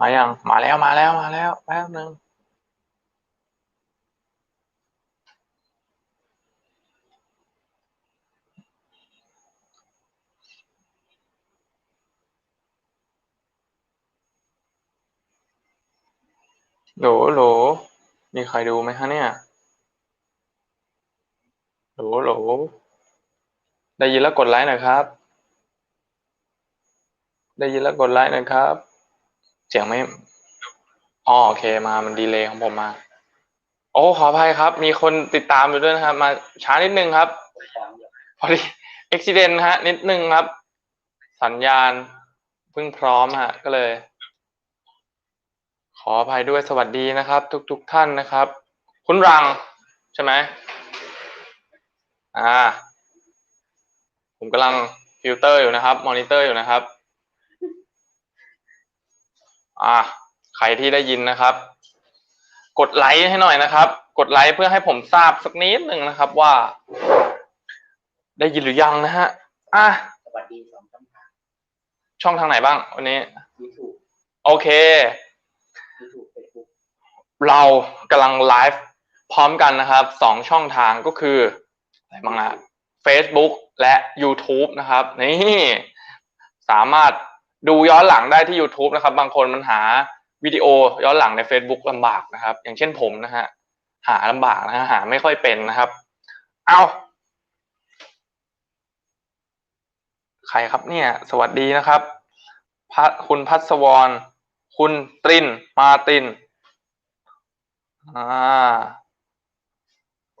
มายังมาแล้วมาแล้วมาแล้วแป๊บนึงโหลโหล มีใครดูไหมฮะเนี่ย โหลโหล ได้ยินแล้วกดไลค์หน่อยครับ ได้ยินแล้วกดไลค์หน่อยครับ เสียงไม่อ๋อโอเคมามันดีเลย์ของผมมา โอ้ขออภัยครับ มีคนติดตามอยู่ด้วยนะครับ มาช้านิดนึงครับ พอดีอุบิเหตุฮะ นิดนึงครับ สัญญาณเพิ่งพร้อมฮะ ก็เลย ขออภัยด้วยสวัสดีนะครับ ทุกๆทท่านนะครับ คุณรังใช่ไหมอ่า ผมกำลังฟิลเตอร์อยู่นะครับ มอนิเตอร์อยู่นะครับ อ่าใครที่ได้ยินนะครับ กดไลค์ให้หน่อยนะครับ กดไลค์เพื่อให้ผมทราบสักนิดหนึ่งนะครับว่า ได้ยินหรือยังนะฮะอะสวัสดีสองช่องทางช่องทางไหนบ้างวันนี้ YouTube โอเค YouTube Facebook เรากำลังไลฟ์พร้อมกันนะครับสองช่องทางก็คืออะไรบ้างนะ Facebook และ YouTube นะครับ นี่ สามารถ ดูย้อนหลังได้ที่ YouTube นะครับ บางคนมันหาวิดีโอย้อนหลังใน Facebook ลำบากนะครับ อย่างเช่นผมนะฮะหาลำบากนะฮะหาไม่ค่อยเป็นนะครับ เอาใครครับเนี่ย สวัสดีนะครับพัคุณพัศวร คุณตริน มาตินอ่า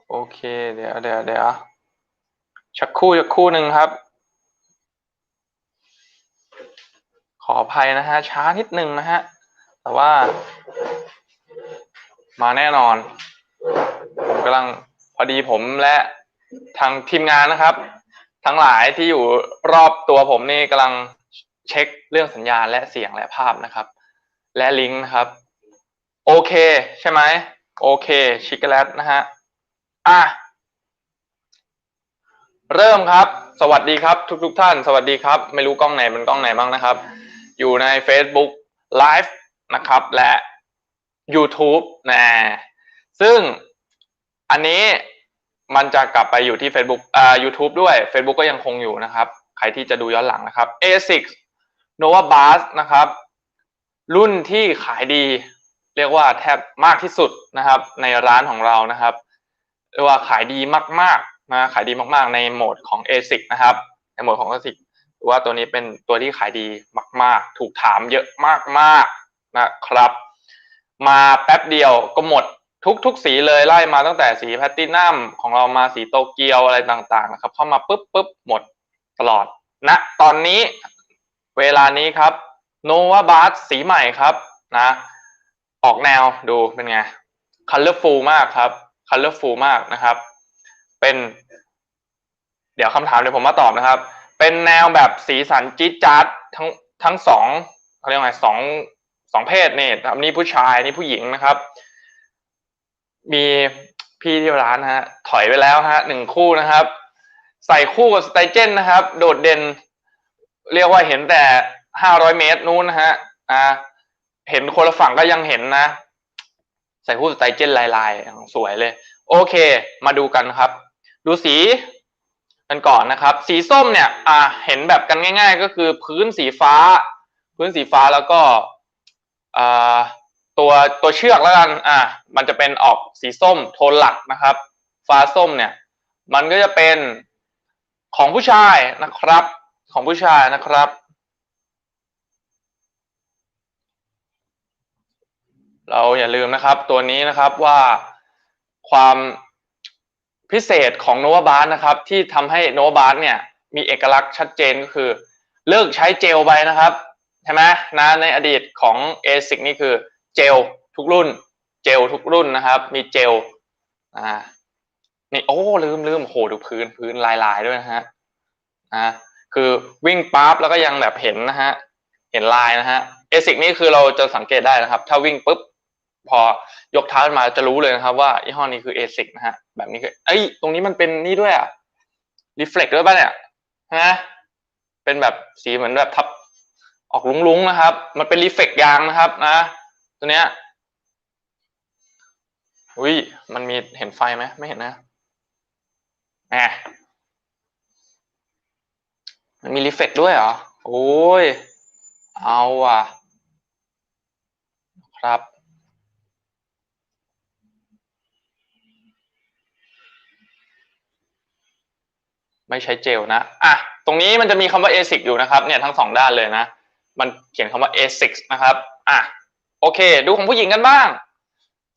โอเค เดี๋ยวเดี๋ยวเดี๋ยวชักคู่ชักคู่หนึ่งครับ ข ออภัยนะฮะช้านิดนึงนะฮะ แต่ว่า มาแน่นอน ผมกำลังพอดีผมและทางทีมงานนะครับ ทั้งหลายที่อยู่รอบตัวผมนี่กำลังเช็คเรื่องสัญญาณและเสียงและภาพนะครับ และลิงก์นะครับ โอเค ใช่ไหมโอเค ชิคกแลตนะฮะ อะ เริ่มครับ สวัสดีครับ ทุกๆทท่าน สวัสดีครับ ไม่รู้กล้องไหนเป็นกล้องไหนบ้างนะครับ อยู่ใน Facebook Live นะครับและ YouTube นะซึ่งอันนี้มันจะกลับไปอยู่ที่ Facebook อ่า YouTube ด้วย Facebook ก็ยังคงอยู่นะครับ ใครที่จะดูย้อนหลังนะครับ A6 Nova Bus นะครับ รุ่นที่ขายดี เรียกว่าแทบมากที่สุดนะครับ ในร้านของเรานะครับเรียกว่าขายดีมากๆนะขายดีมากๆ ในโหมดของ ASIC นะครับ ในโหมดของ ASIC ว่าตัวนี้เป็นตัวที่ขายดีมาก ๆ ถูกถามเยอะมากๆนะครับ มาแป๊บเดียวก็หมดทุกๆ สีเลยไล่มาตั้งแต่สีแพตตินัมของเรามาสีโตเกียวอะไรต่างๆนะครับเข้ามาปุ๊บปุ๊บหมดตลอดณนะตอนนี้เวลานี้ครับโนวาบาสสีใหม่ครับนะออกแนวดูเป็นไง colorful มากครับ colorful มากนะครับ เป็น เดี๋ยวคำถามเดี๋ยวผมมาตอบนะครับ เป็นแนวแบบสีสันจี๊ดจ๊าดทั้งทั้งสองเขาเรียกว่าไงสองสองเพศนี่ครับนี่ผู้ชายนี่ผู้หญิงนะครับ มีพี่ที่ร้านฮะ ถอยไปแล้วฮะหนึ่งคู่นะครับ ใส่คู่กับสไตเจนนะครับ โดดเด่น เรียกว่าเห็นแต่ห้าร้อยเมตรนู้นนะฮะอ่าเห็นคนละฝั่งก็ยังเห็นนะ ใส่คู่สไตเจนลายๆ สวยเลย โอเค มาดูกันครับ ดูสี กันก่อนนะครับ สีส้มเนี่ยอ่าเห็นแบบกันง่าย ๆ ก็คือพื้นสีฟ้า พื้นสีฟ้าแล้วก็อ่าตัวตัวเชือกแล้วกันอ่ามันจะเป็นออกสีส้มโทนหลักนะครับ ฟ้าส้มเนี่ยมันก็จะเป็นของผู้ชายนะครับ ของผู้ชายนะครับ เราอย่าลืมนะครับ ตัวนี้นะครับว่าความ พิเศษของโนวาบาสนะครับ ที่ทำให้โนวาบาสเนี่ยมีเอกลักษณ์ชัดเจนก็คือ เลิกใช้เจลไปนะครับใช่ไหมนะในอดีตของ ASIC นี่คือเจลทุกรุ่น เจลทุกรุ่นนะครับ มีเจลอ่านี่โอ้ลืมลืมโหดูพื้นพื้นลายลายด้วยนะฮะอ่าคือวิ่งปั๊บแล้วก็ยังแบบเห็นนะฮะเห็นลายนะฮะเอซิกนี่คือเราจะสังเกตได้นะครับ ถ้าวิ่งปุ๊บ พอยกเท้าขึ้นมาจะรู้เลยนะครับว่ายี่ห้อนี้คือ ASIC นะฮะแบบนี้คือเอ้ยตรงนี้มันเป็นนี่ด้วยอะรีเฟล็กด้วยป่ะเนี่ยฮะเป็นแบบสีเหมือนแบบทับออกลุ้งๆนะครับ มันเป็นรีเฟกยางนะครับนะตัวเนี้ยอุ้ยมันมีเห็นไฟไหมไม่เห็นนะแหมมันมีรีเฟกด้วยเหรอ โอ้ย เอาอะ ครับ ไม่ใช้เจลนะอะตรงนี้มันจะมีคำว่า ASIC อยู่นะครับเนี่ยทั้งสองด้านเลยนะ มันเขียนคำว่า ASIC นะครับอะโอเค ดูของผู้หญิงกันบ้าง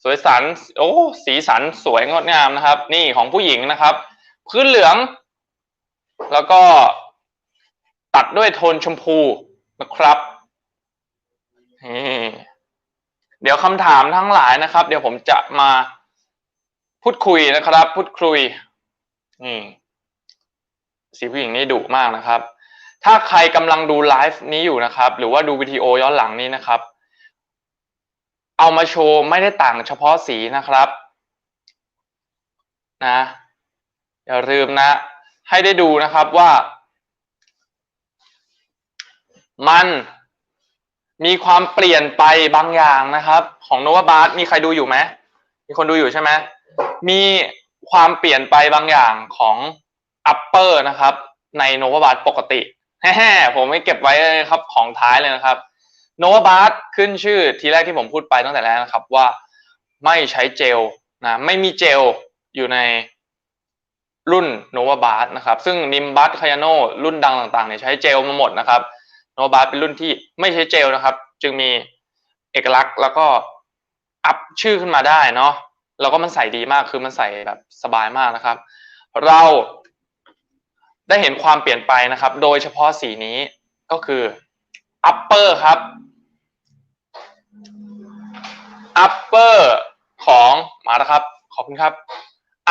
สวยสันโอ้สีสันสวยงดงามนะครับ นี่ของผู้หญิงนะครับ พื้นเหลือง แล้วก็ตัดด้วยโทนชมพูนะครับเดี๋ยวคำถามทั้งหลายนะครับ เดี๋ยวผมจะมาพูดคุยนะครับ พูดคุยนี่ สีผู้หญิงนี่ดุมากนะครับ ถ้าใครกำลังดูไลฟ์นี้อยู่นะครับ หรือว่าดูวิดีโอย้อนหลังนี้นะครับ เอามาโชว์ไม่ได้ต่างเฉพาะสีนะครับนะอย่าลืมนะ ให้ได้ดูนะครับว่า มันมีความเปลี่ยนไปบางอย่างนะครับ ของโนวาบาสมีใครดูอยู่ไหมมีคนดูอยู่ใช่ไหมมีความเปลี่ยนไปบางอย่างของ อัปเปอร์นะครับ ในโนวาบาสปกติแฮ่ผมไม่เก็บไว้เลยครับของท้ายเลยนะครับโนวาบาสขึ้นชื่อทีแรกที่ผมพูดไปตั้งแต่แรกนะครับว่าไม่ใช้เจลนะไม่มีเจลอยู่ในรุ่นโนวาบาสนะครับ ซึ่งนิมบัสคายโนรุ่นดังต่างๆเนี่ยใช้เจลมาหมดนะครับโนวาบาร์เป็นรุ่นที่ไม่ใช้เจลนะครับ จึงมีเอกลักษณ์แล้วก็อัพชื่อขึ้นมาได้เนาะแล้วก็มันใส่ดีมากคือมันใส่แบบสบายมากนะครับ เรา ได้เห็นความเปลี่ยนไปนะครับ โดยเฉพาะสีนี้ก็คือ upper ครับ upper ของมาแล้วครับ ขอบคุณครับ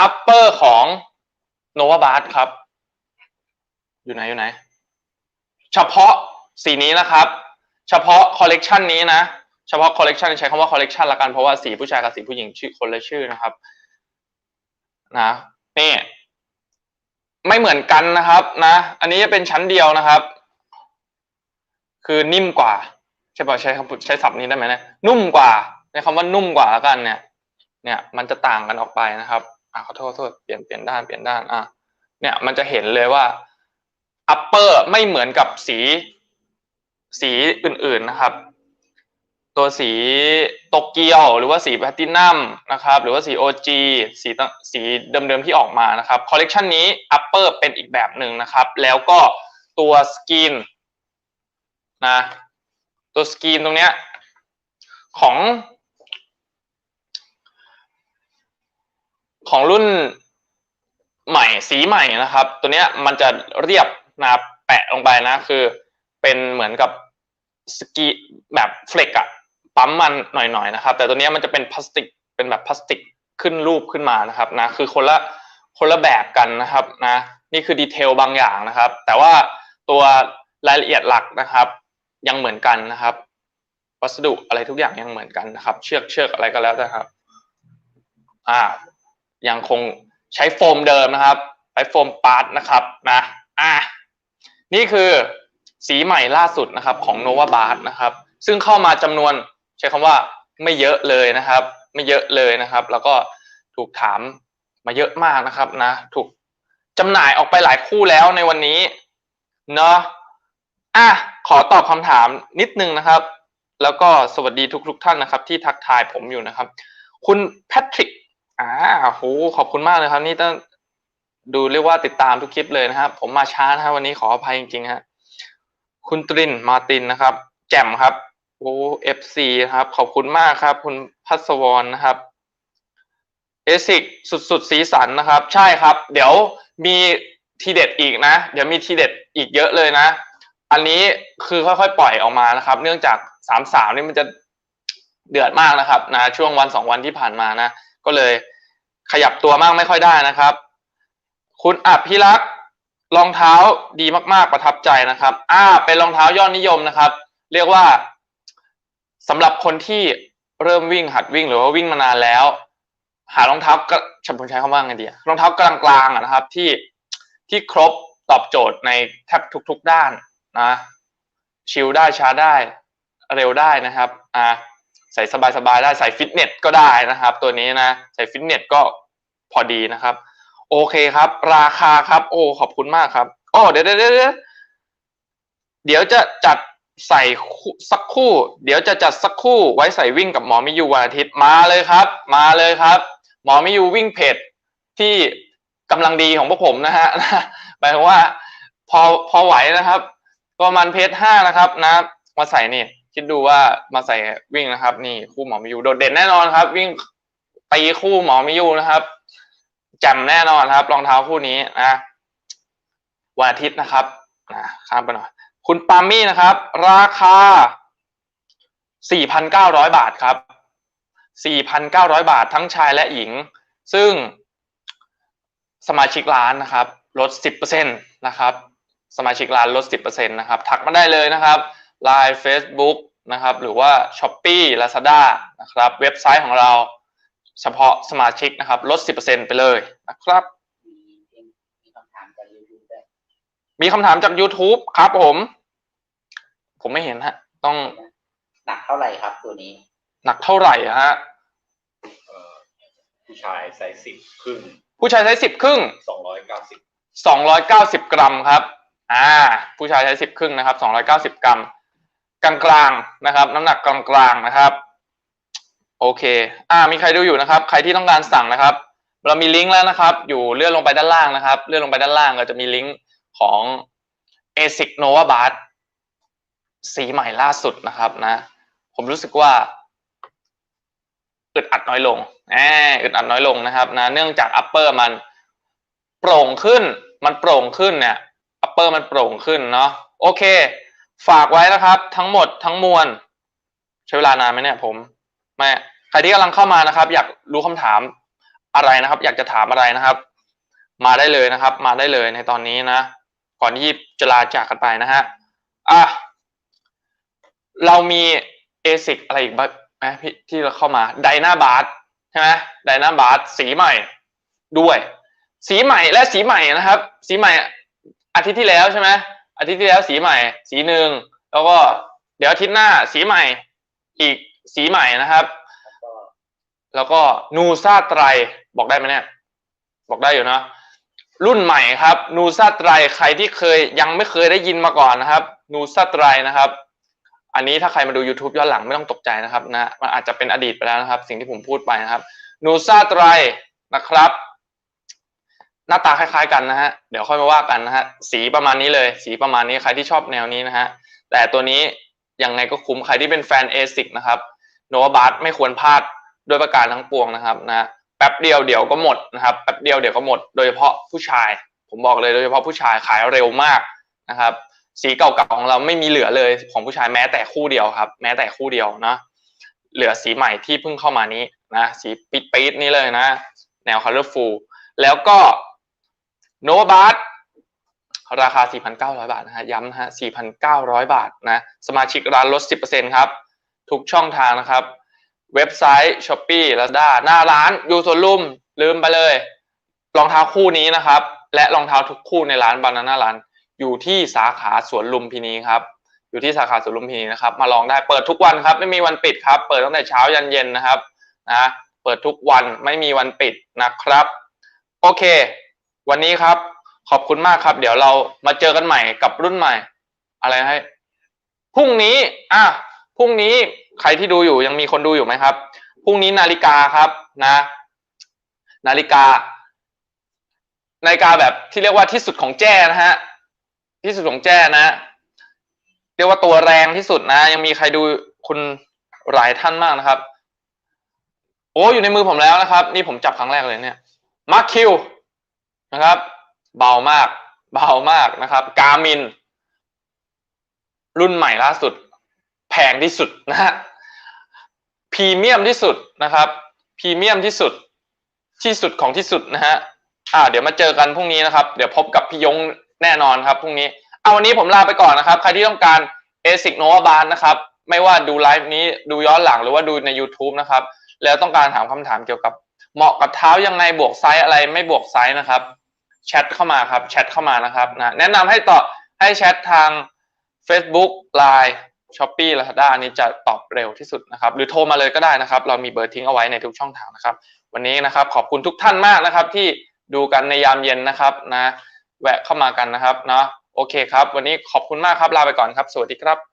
upper ของ nova b a s ครับ อยู่ไหนอยู่ไหน เฉพาะสีนี้นะครับ เฉพาะคอลเลกชันนี้นะ เฉพาะคอลเลกชันใช้คำว่าคอลเลกชันละกันเพราะว่าสีผู้ชายกับสีผู้หญิงชื่อคนละชื่อนะครับ นะนี่ ไม่เหมือนกันนะครับนะ อันนี้จะเป็นชั้นเดียวนะครับ คือนิ่มกว่า ใช่ป่ะใช้คำใช้ศัพท์นี้ได้ไหมเนี่ยนุ่มกว่าในคำว่านุ่มกว่าแล้วกันเนี่ย เนี่ย มันจะต่างกันออกไปนะครับอะขอโทษโทษเปลี่ยนเปลี่ยนด้านเปลี่ยนด้านอะเนี่ยมันจะเห็นเลยว่าอัปเปอร์ไม่เหมือนกับสี สีอื่นๆนะครับ ตัวสีโตเกียว หรือว่าสีแพลตินัมนะครับหรือว่าสี OG สีตสีเดิมๆที่ออกมานะครับคอลเลกชันนี้อัปเปอร์เป็นอีกแบบหนึ่งนะครับ แล้วก็ตัวสกรีนนะตัวสกรีนตรงเนี้ยของของรุ่นใหม่สีใหม่นะครับ ตัวเนี้ยมันจะเรียบนะแปะลงไปนะคือเป็นเหมือนกับสกีแบบเฟลกอะ ปั๊มมันหน่อยๆนะครับ แต่ตัวนี้มันจะเป็นพลาสติกเป็นแบบพลาสติกขึ้นรูปขึ้นมานะครับนะคือคนละคนละแบบกันนะครับนะนี่คือดีเทลบางอย่างนะครับ แต่ว่าตัวรายละเอียดหลักนะครับ ยังเหมือนกันนะครับวัสดุอะไรทุกอย่างยังเหมือนกันนะครับ เชือกเชือกอะไรก็แล้วแต่ครับ อ่า ยังคงใช้โฟมเดิมนะครับใช้โฟมปาร์ตนะครับนะอะนี่คือสีใหม่ล่าสุดนะครับของ Nova b a r นะครับ ซึ่งเข้ามาจำนวน ใช้คำว่าไม่เยอะเลยนะครับ ไม่เยอะเลยนะครับ แล้วก็ถูกถามมาเยอะมากนะครับนะ ถูกจำหน่ายออกไปหลายคู่แล้วในวันนี้เนาะอะขอตอบคำถามนิดนึงนะครับ แล้วก็สวัสดีทุกๆท่านนะครับ ที่ทักทายผมอยู่นะครับ คุณแพทริกอ่าโหขอบคุณมากเลยครับ นี่ต้องดูเรียกว่าติดตามทุกคลิปเลยนะครับ ผมมาช้านะครับวันนี้ขออภัยจริงๆฮะคุณตรินมาตินนะครับ แจ่มครับ โอ้เอฟซีครับ ขอบคุณมากครับ คุณพัศวรนะครับเอซิกสุดๆสีสันนะครับ ใช่ครับ เดี๋ยวมีทีเด็ดอีกนะ เดี๋ยวมีทีเด็ดอีกเยอะเลยนะ อันนี้คือค่อยๆปล่อยออกมานะครับ เนื่องจากสามสาวนี่มันจะเดือดมากนะครับนะช่วงวันสองวันที่ผ่านมานะ ก็เลยขยับตัวมากไม่ค่อยได้นะครับ คุณอภิรักษ์รองเท้าดีมากๆประทับใจนะครับ อ่า เป็นรองเท้ายอดนิยมนะครับ เรียกว่า สำหรับคนที่เริ่มวิ่งหัดวิ่งหรือว่าวิ่งมานานแล้ว หารองเท้าก็ฉันผมใช้คำว่าไงดีอะรองเท้ากลางๆอะนะครับ ที่ที่ครบตอบโจทย์ในแทบทุก ๆด้านนะ ชิลได้ช้าได้เร็วได้นะครับอ่าใส่สบายๆได้ใส่ฟิตเนสก็ได้นะครับ ตัวนี้นะใส่ฟิตเนสก็พอดีนะครับ โอเคครับ ราคาครับ โอ้ขอบคุณมากครับโอ้เดี๋ยวเดี๋ยวเดี๋ยวเดี๋ยวเดี๋ยวจะจัด ใส่คู่สักคู่ เดี๋ยวจะจัดสักคู่ไว้ใส่วิ่งกับหมอมิยูวันอาทิตย์มาเลยครับ มาเลยครับ หมอมิยูวิ่งเพจที่กำลังดีของพวกผมนะฮะหมายถึงว่าพอพอไหวนะครับ ประมาณเพจห้านะครับนะมาใส่นี่คิดดูว่ามาใส่วิ่งนะครับ นี่คู่หมอมิยูโดดเด่นแน่นอนครับ วิ่งตีคู่หมอมิยูนะครับแจ่มแน่นอนครับรองเท้าคู่นี้นะวันอาทิตย์นะครับนะข้ามไปหน่อย คุณปามี่นะครับ ราคา 4,900 บาทครับ 4,900 บาททั้งชายและหญิง ซึ่งสมาชิกร้านนะครับ ลด 10%นะครับ สมาชิกร้านลด 10%นะครับ ทักมาได้เลยนะครับ Line Facebook นะครับ หรือว่า Shopee Lazada นะครับ เว็บไซต์ของเราเฉพาะสมาชิกนะครับ ลด 10%ไปเลยนะครับ มีเพลงมีคำถามจากยูทูบด้วย มีคำถามจาก YouTube ครับผม ผมไม่เห็นฮะ ต้องหนักเท่าไหร่ครับตัวนี้ หนักเท่าไหร่ฮะ เอ่อผู้ชายไซส์สิบครึ่งผู้ชายใช้สิบครึ่งสองร้อยเก้าสิบสองร้อยเก้าสิบกรัมครับ อ่า ผู้ชายใช้สิบครึ่งนะครับสองร้อยเก้าสิบกรัม กลางกลางๆนะครับ น้ำหนักกลางกลางๆนะครับ โอเค อ่า มีใครดูอยู่นะครับ ใครที่ต้องการสั่งนะครับ เรามีลิงก์แล้วนะครับ อยู่เลื่อนลงไปด้านล่างนะครับ เลื่อนลงไปด้านล่างก็จะมีลิงก์ ของ ASIC Nova b a r สีใหม่ล่าสุดนะครับนะ ผมรู้สึกว่าอึดอัดน้อยลงแอบอึดอัดน้อยลงนะครับนะเนื่องจาก upper มันโปร่งขึ้น มันโปร่งขึ้นเนี่ย upper มันโปร่งขึ้นเนาะโอเค ฝากไว้นะครับ ทั้งหมดทั้งมวลใช้เวลานานไหมเนี่ยผมไม่ใครที่กำลังเข้ามานะครับ อยากรู้คำถามอะไรนะครับ อยากจะถามอะไรนะครับ มาได้เลยนะครับ มาได้เลยในตอนนี้นะ ก่อนที่จะลาจากกันไปนะฮะอะเรามี ASIC อะไรอีกบ้างไหมพี่ที่เราเข้ามาไดนาบาร์ใช่ไหมไดนาบาร์สีใหม่ด้วย สีใหม่และสีใหม่นะครับ สีใหม่อาทิตย์ที่แล้วใช่ไหมอาทิตย์ที่แล้วสีใหม่ สีหนึ่งแล้วก็เดี๋ยวอาทิตย์หน้าสีใหม่อีกสีใหม่นะครับ แล้วก็แล้วก็นูซาไตรบอกได้ไหมเนี่ยบอกได้อยู่นะ รุ่นใหม่ครับ นูซาไตรใครที่เคยยังไม่เคยได้ยินมาก่อนนะครับ นูซาไตรนะครับ อันนี้ถ้าใครมาดู YouTube ย้อนหลังไม่ต้องตกใจนะครับนะมันอาจจะเป็นอดีตไปแล้วนะครับ สิ่งที่ผมพูดไปนะครับ นูซาไตรนะครับ หน้าตาคล้าย ๆ กันนะฮะเดี๋ยวค่อยมาว่ากันนะฮะสีประมาณนี้เลย สีประมาณนี้ใครที่ชอบแนวนี้นะฮะแต่ตัวนี้ยังไงก็คุ้มใครที่เป็นแฟน ASIC นะครับโนวาบาร์ไม่ควรพลาดด้วยประการทั้งปวงนะครับนะ ป๊บเดียวเดี๋ยวก็หมดนะครับแป๊บเดียวเดี๋ยวก็หมดโดยเฉพาะผู้ชาย ผมบอกเลยโดยเฉพาะผู้ชายขายเร็วมากนะครับ สีเก่าๆของเราไม่มีเหลือเลยของผู้ชายแม้แต่คู่เดียวครับ แม้แต่คู่เดียวนะเหลือสีใหม่ที่เพิ่งเข้ามานี้นะสีปิดปีดๆนี้เลยนะ แนว colorful แล้วก็โนบาร์ราคา 4,900 บาทนะฮะย้ำนะฮะ4,900 บาทนะสมาชิกร้านลด 10%ครับทุกช่องทางนะครับ เว็บไซต์ s h อ p e e Lazada หน้าร้านอยู่สวนลุมลืมไปเลย รองเท้าคู่นี้นะครับ และรองเท้าทุกคู่ในร้านบานาน่าร้านอยู่ที่สาขาสวนลุมพินีครับอยู่ที่สาขาสวนลุมพินีนะครับ มาลองได้เปิดทุกวันครับ ไม่มีวันปิดครับ เปิดตั้งแต่เช้ายันเย็นนะครับนะเปิดทุกวันไม่มีวันปิดนะครับ โอเค วันนี้ครับ ขอบคุณมากครับ เดี๋ยวเรามาเจอกันใหม่กับรุ่นใหม่ อะไรให้พรุ่งนี้อะพรุ่งนี้ ใครที่ดูอยู่ยังมีคนดูอยู่ไหมครับพรุ่งนี้นาฬิกาครับนะ นาฬิกา นาฬิกาแบบที่เรียกว่าที่สุดของแจ้นะฮะที่สุดของแจ้นะ เรียกว่าตัวแรงที่สุดนะ ยังมีใครดูคุณหลายท่านมากนะครับ โอ้อยู่ในมือผมแล้วนะครับ นี่ผมจับครั้งแรกเลยเนี่ยมาร์คคิวนะครับ เบามาก เบามากนะครับกามิน รุ่นใหม่ล่าสุด แพงที่สุดนะฮะ พรีเมียมที่สุดนะครับพรีเมียมที่สุดที่สุดของที่สุดนะฮะอ่า เดี๋ยวมาเจอกันพรุ่งนี้นะครับ เดี๋ยวพบกับพี่ยงแน่นอนครับพรุ่งนี้ เอาวันนี้ผมลาไปก่อนนะครับ ใครที่ต้องการ ASIC Nova b a n นะครับ ไม่ว่าดูไลฟ์นี้ดูย้อนหลังหรือว่าดูใน YouTube นะครับ แล้วต้องการถามคำถามเกี่ยวกับ เหมาะกับเท้ายังไงบวกไซส์อะไรไม่บวกไซส์นะครับแชทเข้ามาครับแชทเข้ามานะครับนะแนะนำให้ต่อให้แชททาง Facebook Line ช้อปปี้ลาซาด้านี้จะตอบเร็วที่สุดนะครับหรือโทรมาเลยก็ได้นะครับ เรามีเบอร์ทิ้งเอาไว้ในทุกช่องทางนะครับ วันนี้นะครับขอบคุณทุกท่านมากนะครับ ที่ดูกันในยามเย็นนะครับนะ แวะเข้ามากันนะครับเนาะโอเคครับ วันนี้ขอบคุณมากครับลาไปก่อนครับ สวัสดีครับ